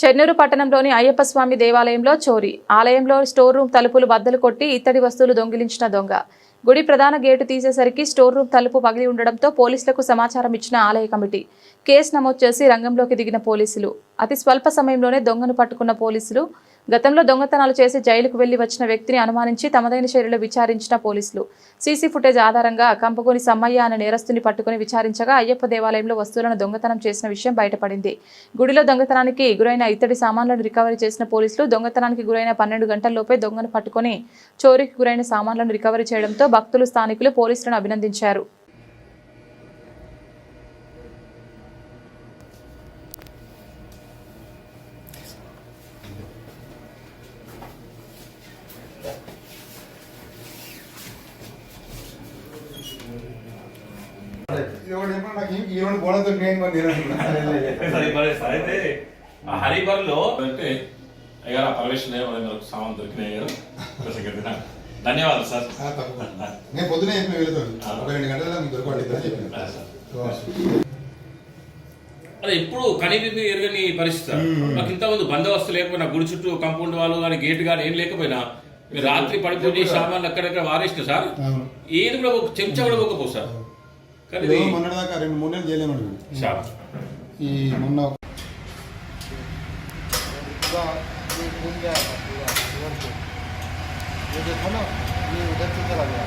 చెన్నూరు పట్టణంలోని అయ్యప్ప స్వామి దేవాలయంలో చోరీ. ఆలయంలో స్టోర్ రూమ్ తలుపులు బద్దలు కొట్టి ఇత్తడి వస్తువులు దొంగిలించిన దొంగ. గుడి ప్రధాన గేటు తీసేసరికి స్టోర్ రూమ్ తలుపు పగిలి ఉండడంతో పోలీసులకు సమాచారం ఇచ్చిన ఆలయ కమిటీ. కేసు నమోదు చేసి రంగంలోకి దిగిన పోలీసులు. అతి స్వల్ప సమయంలోనే దొంగను పట్టుకున్న పోలీసులు గతంలో దొంగతనాలు చేసి జైలుకు వెళ్ళి వచ్చిన వ్యక్తిని అనుమానించి తమదైన శైలిలో విచారించిన పోలీసులు. సీసీ ఫుటేజ్ ఆధారంగా కంపగోని సమ్మయ్య అనే నేరస్తుని పట్టుకుని విచారించగా అయ్యప్ప దేవాలయంలో వస్తువులను దొంగతనం చేసిన విషయం బయటపడింది. గుడిలో దొంగతనానికి గురైన ఇత్తడి సామాన్లను రికవరీ చేసిన పోలీసులు దొంగతనానికి గురైన పన్నెండు గంటల్లోపే దొంగను పట్టుకుని చోరీకి గురైన సామాన్లను రికవరీ చేయడంతో భక్తులు స్థానికులు పోలీసులను అభినందించారు ఇది ఒకటి చెప్పండి నాకు ఈ- ఈ రెండు బోనతో నేను మరి నేను సరే, మరి సరే అయితే అంటే అయ్యారు దేవాలయంలో సామాన్ దొరికినాయి గారు. ధన్యవాదాలు సార్. నేను పొద్దునే చెప్పిన వెళ్తాను ఒక రెండు గంటల అదే ఇప్పుడు కనివిని ఎరగని పరిస్థితి సార్. మాకు ఇంతమంది బందోబస్తు లేకపోయినా గుడి చుట్టూ కాంపౌండ్ వాళ్ళు కానీ గేట్ కానీ ఏం లేకపోయినా రాత్రి పడిపోయి సామాన్లు అక్కడక్కడ వారేసిన సార్ అవును. ఏది కూడా ఒక చెంచా కూడా ఒక్కపో సార్ కానీ ఇది మొన్న దాకా రెండు మూడు నెలలు చేయలేమండి షాప్ ఈ మొన్న ఒక- पूरा ये घूम गया था पूरा इधर से ये देखो ना ये उधर से चला गया इधर जाना